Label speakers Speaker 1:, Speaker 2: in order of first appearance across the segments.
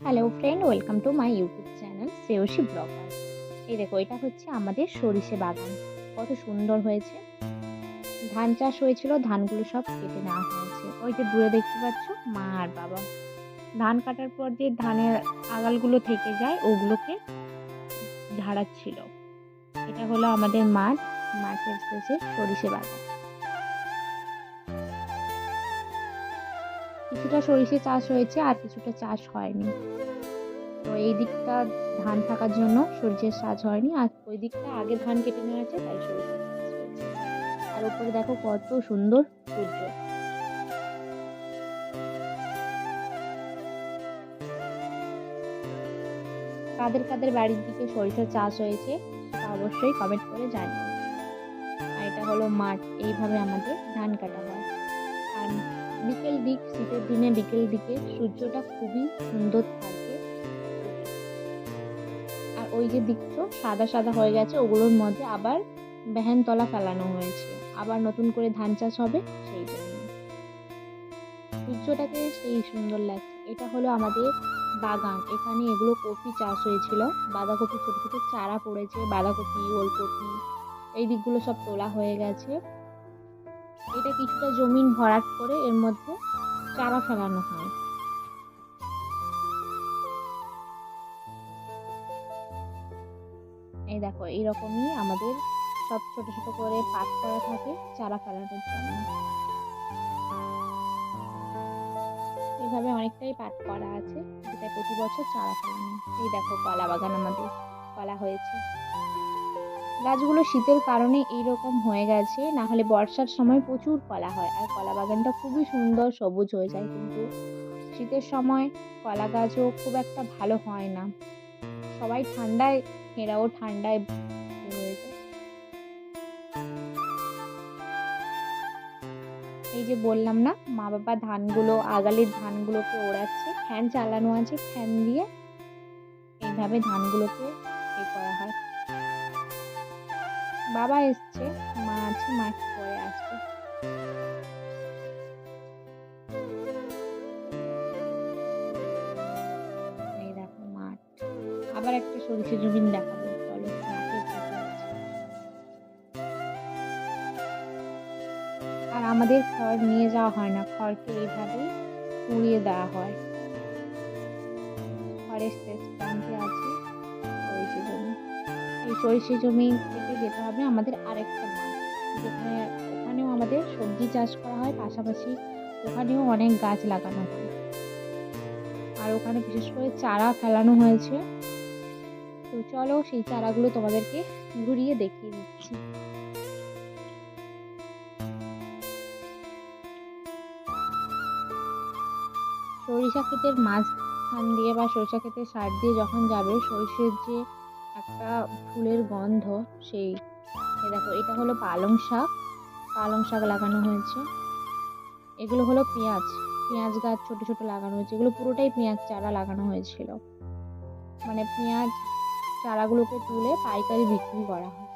Speaker 1: Hello friend welcome to my YouTube channel Shreyashi blogger এই দেখো, এটা হচ্ছে আমাদের সরিষে বাগান। কত সুন্দর হয়েছে। ধান চাষ হয়েছিল, ধানগুলো সব কেটে নেওয়া হয়েছে। ওই যে দূরে দেখতে পাচ্ছ, মা আর বাবা। ধান কাটার পর যে ধানের আগালগুলো থেকে যায়, ওগুলোকে ঝাড়াচ্ছিল। এটা হলো আমাদের মাঠ মাঠের শেষে সরিষে বাগান। কিছুটা সরিষে চাষ হয়েছে আর কিছুটা চাষ হয়নি। তো এই দিকটা ধান থাকার জন্য সরিষের চাষ হয়নি আর ওই দিকটা আগে ধান কেটে নেওয়া আছে তাই সরিষে আর উপরে দেখো কত সুন্দর সূর্য। কাদের কাদের বাড়ির দিকে সরিষা চাষ হয়েছে সেটা অবশ্যই কমেন্ট করে জানিও। আর এটা হলো মাঠ, এইভাবে আমাদের ধান কাটা হয়। বিকেল দিক, শীতের দিনে বিকেল দিকে সূর্যটা খুবই সুন্দর থাকে। আর ওই যে দিকটা সাদা সাদা হয়ে গেছে, ওগুলোর মধ্যে আবার বেহেনতলা ফেলানো হয়েছে। আবার নতুন করে ধান চাষ হবে সেই জন্য। সূর্যটাকে সেই সুন্দর লাগছে। এটা হলো আমাদের বাগান। এখানে এগুলো কপি চাষ হয়েছিল। বাঁধাকপি ছোটো ছোটো চারা পড়েছে, বাঁধাকপি, ওলকপি, এই দিকগুলো সব তোলা হয়ে গেছে। এটা কিছুটা জমিন ভরাট করে এর মধ্যে চারা ফেলানো হয়। এই দেখো, এইরকমই আমাদের সব ছোট ছোট করে পাট করা থাকে চারা ফেলানোর জন্য। এইভাবে অনেকটাই পাট করা আছে, যেটা প্রতি বছর চারা ফেলানো এই দেখো, কলা বাগান আমাদের, কলা হয়েছে। গাছগুলো শীতের কারণে এইরকম হয়ে গেছে, না হলে বর্ষার সময় প্রচুর কলা হয়। আর কলা বাগানটা খুবই সুন্দর সবুজ হয়ে যায় কিন্তু শীতের সময় কলা গাছও খুব একটা ভালো হয় না। সবাই ঠান্ডায় এরাও ঠান্ডায় রয়েছে এই যে বললাম না মা বাবা ধানগুলো, আগালের ধানগুলোকে ওড়াচ্ছে, ফ্যান চালানো আছে, ফ্যান দিয়ে এইভাবে ধানগুলোকে বাবা এসছে, মা আছে, মা একটু পরে আসবে। এই দেখো মাঠ। আবার একটা সরিষা জমিন দেখাবো, চলো। আর আমাদের খড় নিয়ে যাওয়া হয় না, খড়কে এইভাবেই পুড়িয়ে দেওয়া হয়। খড়ের শেষ প্রান্তে আছে সরিষা জমি সরিষা জমি থেকে যেতে হবে আমাদের আরেকটা মাঠ। যেখানে ওখানেও আমাদের সবজি চাষ করা হয়, পাশাপাশি ওখানেও অনেক গাছ লাগানো হয়। আর ওখানে বিশেষ করে চারা ফেলানো হয়েছে। তো চলো সেই চারাগুলো তোমাদেরকে ঘুরিয়ে দেখিয়ে দিচ্ছি। সরিষা ক্ষেতের মাঝখান দিয়ে বা সরিষা ক্ষেতের সার দিয়ে যখন যাবে, সরিষের যে একটা ফুলের গন্ধ, সেই দেখো, এটা হলো পালং শাক। পালং শাক লাগানো হয়েছে। এগুলো হলো পেঁয়াজ। পেঁয়াজ গাছ ছোট ছোট লাগানো হয়েছে। এগুলো পুরোটাই পেঁয়াজ চারা লাগানো হয়েছিল। মানে পেঁয়াজ চারাগুলোকে তুলে পাইকারি বিক্রি করা হয়।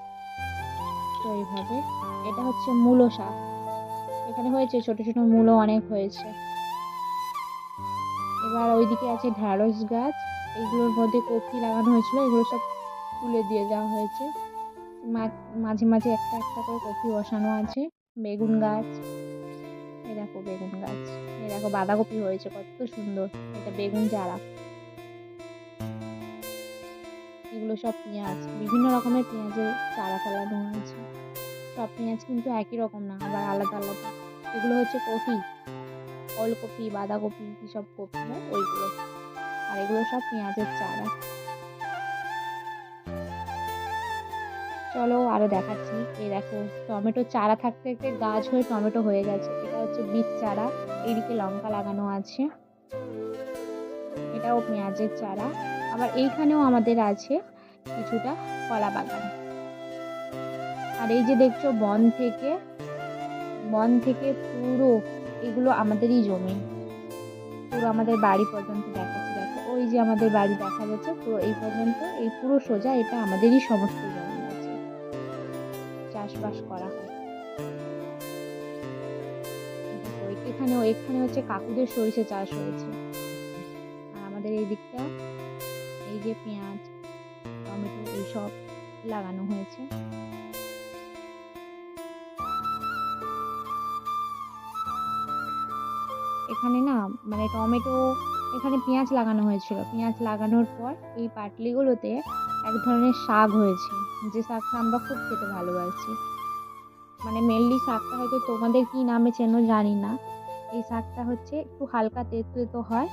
Speaker 1: তো এইভাবে। এটা হচ্ছে মূলো শাক। এখানে হয়েছে ছোট ছোট মূলো অনেক হয়েছে। এবার ওইদিকে আছে ঢ্যাঁড়স গাছ। এগুলোর মধ্যে কপি লাগানো হয়েছিল। এগুলো সব তুলে দিয়ে দেওয়া হয়েছে। মা- মাঝে মাঝে একটা একটা করে কপি বসানো আছে। বেগুন গাছ। এই দেখো বেগুন গাছ। এই দেখো বাঁধাকপি হয়েছে কত সুন্দর। এটা বেগুন চারা। এগুলো সব পেঁয়াজ। বিভিন্ন রকমের পেঁয়াজের চারা ফেলানো হয়েছে সব পেঁয়াজ কিন্তু একই রকম না আবার আলাদা আলাদা। এগুলো হচ্ছে কপি। ওলকপি বাঁধাকপি কী সব কপি হয় ওইগুলো। আর এগুলো সব পেঁয়াজের চারা। চলো আরও দেখাচ্ছি। এই দেখো, টমেটো চারা থাকতে থাকতে গাছ হয়ে টমেটো হয়ে গেছে। এটা হচ্ছে বীজ চারা। এইদিকে লঙ্কা লাগানো আছে। এটাও পেঁয়াজের চারা। আবার এইখানেও আমাদের আছে কিছুটা কলা বাগান। আর এই যে দেখছ, বন থেকে বন থেকে পুরো এগুলো আমাদেরই জমি। পুরো আমাদের বাড়ি পর্যন্ত দেখাচ্ছে। দেখো, ওই যে আমাদের বাড়ি দেখা যাচ্ছে, পুরো এই পর্যন্ত, এই পুরো সোজা, এটা আমাদেরই সমস্ত জমি। চাষবাস করা হয়। দেখো, এখানেও এখানে হচ্ছে কাকুদের সরিষা চাষ হয়েছে। আর আমাদের এই দিকটা এই যে পেঁয়াজ টমেটো এইসব লাগানো হয়েছে। এখানে না মানে টমেটো এখানে পেঁয়াজ লাগানো হয়েছিল। পেঁয়াজ লাগানোর পর এই পাটলিগুলোতে এক ধরনের শাক হয়েছে। যে শাকটা আমরা খুব খেতে ভালোবাসি। মানে মেনলি শাকটা হয়তো তোমাদের কী নামে চেনো জানি না। এই শাকটা হচ্ছে একটু হালকা তেতো তেতো হয়,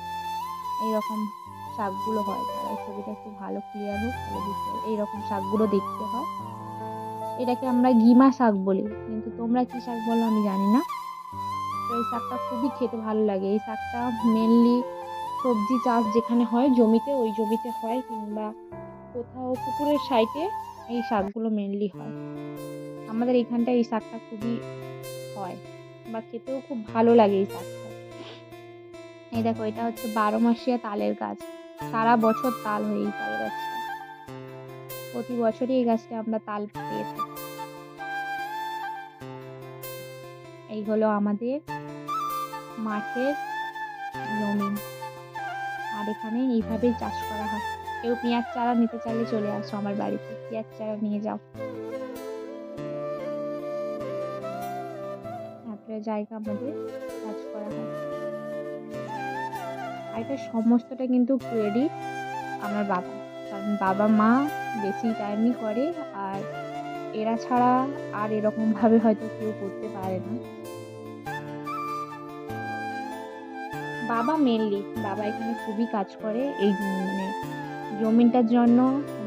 Speaker 1: এইরকম শাকগুলো হয় তারা ছবিটা একটু ভালো ক্লিয়ার হোক, তাহলে বুঝতে এইরকম শাকগুলো দেখতে হয়। এটাকে আমরা গিমা শাক বলি, কিন্তু তোমরা কী শাক বলো আমি জানি না। তো এই শাকটা খুবই খেতে ভালো লাগে। এই শাকটা মেনলি সবজি চাষ যেখানে হয়, জমিতে, ওই জমিতে হয় কিংবা কোথাও পুকুরের সাইডে এই শাকগুলো মেনলি হয়। আমাদের এখানটায় এই শাকটা খুবই হয় বা খেতেও খুব ভালো লাগে এই শাকটা। এই দেখো, এটা হচ্ছে বারো মাসিয়া তালের গাছ। সারা বছর তাল হয় এই তাল গাছটা প্রতি বছরই এই গাছটা আমরা তাল পেয়ে থাকি। এই হলো আমাদের মাঠের জমি। আর এখানে এইভাবেই চাষ করা হয়। কেউ পেঁয়াজ চারা নিতে চাইলে চলে আসো আমার বাড়িতে। পেঁয়াজ চারা নিয়ে যাও। তারপরে জায়গা আমাদের কাজ করা হয়। আর এটা সমস্তটা কিন্তু ক্রেডিট আমার বাবা। কারণ বাবা মা বেশি টাইমই করে আর এরা ছাড়া আর এরকমভাবে হয়তো কেউ করতে পারে না। বাবা মেনলি বাবা এখানে খুবই কাজ করে। এই মানে জমিটার জন্য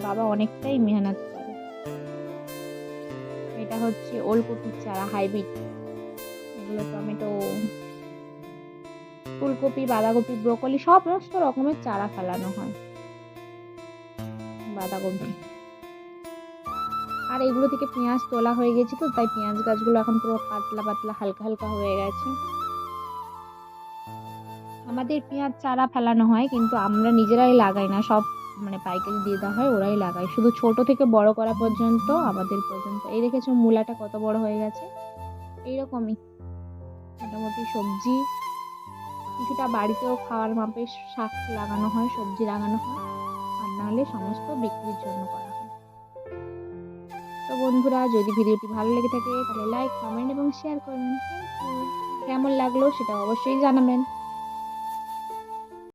Speaker 1: বাবা অনেকটাই মেহনত করে। এটা হচ্ছে ওলকপির চারা, হাইব্রিড। এগুলো টমেটো, ফুলকপি, বাঁধাকপি, ব্রোকলি সমস্ত রকমের চারা ফেলানো হয়। বাঁধাকপি। আর এগুলো থেকে পেঁয়াজ তোলা হয়ে গেছে তো, তাই পেঁয়াজ গাছগুলো এখন পুরো পাতলা পাতলা, হালকা হালকা হয়ে গেছে। আমাদের পেঁয়াজ চারা ফেলানো হয়, কিন্তু আমরা নিজেরাই লাগাই না, সব মানে পাইকারি দিয়ে দেওয়া হয়, ওরাই লাগায়। শুধু ছোট থেকে বড় করা পর্যন্ত, আমাদের পর্যন্ত। এই দেখেছ মূলাটা কত বড় হয়ে গেছে? এইরকমই। মোটামুটি সবজি, কিছুটা বাড়িতেও খাওয়ার মাপে শাক লাগানো হয়, সবজি লাগানো হয়। আর নাহলে সমস্ত বিক্রির জন্য করা হয়। তো বন্ধুরা, যদি ভিডিওটি ভালো লেগে থাকে, তাহলে লাইক কমেন্ট এবং শেয়ার করবেন কেমন লাগল সেটা অবশ্যই জানাবেন।